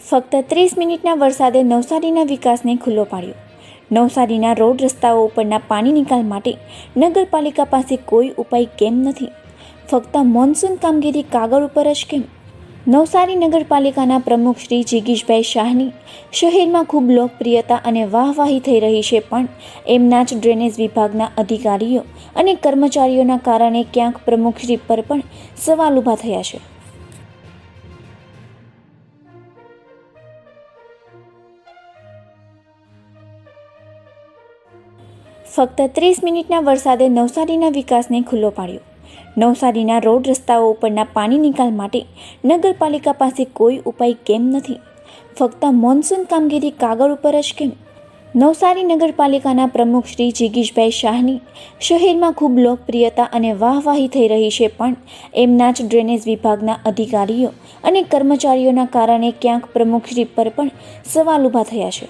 ફક્ત ત્રીસ મિનિટના વરસાદે નવસારીના વિકાસને ખુલ્લો પાડ્યો. નવસારીના રોડ રસ્તાઓ ઉપરના પાણી નિકાલ માટે નગરપાલિકા પાસે કોઈ ઉપાય કેમ નથી? ફક્ત મોન્સૂન કામગીરી કાગળ ઉપર જ કેમ? નવસારી નગરપાલિકાના પ્રમુખ શ્રી જીગીશભાઈ શાહની શહેરમાં ખૂબ લોકપ્રિયતા અને વાહવાહી થઈ રહી છે પણ એમના જ ડ્રેનેજ વિભાગના અધિકારીઓ અને કર્મચારીઓના કારણે ક્યાંક પ્રમુખશ્રી પર પણ સવાલ ઊભા થયા છે. ફક્ત ત્રીસ મિનિટના વરસાદે નવસારીના વિકાસને ખુલ્લો પાડ્યો. નવસારીના રોડ રસ્તાઓ ઉપરના પાણી નિકાલ માટે નગરપાલિકા પાસે કોઈ ઉપાય કેમ નથી? ફક્ત મોન્સૂન કામગીરી કાગળ ઉપર જ કેમ? નવસારી નગરપાલિકાના પ્રમુખ શ્રી જીગીશભાઈ શાહની શહેરમાં ખૂબ લોકપ્રિયતા અને વાહવાહી થઈ રહી છે પણ એમના જ ડ્રેનેજ વિભાગના અધિકારીઓ અને કર્મચારીઓના કારણે ક્યાંક પ્રમુખશ્રી પર પણ સવાલ ઊભા થયા છે.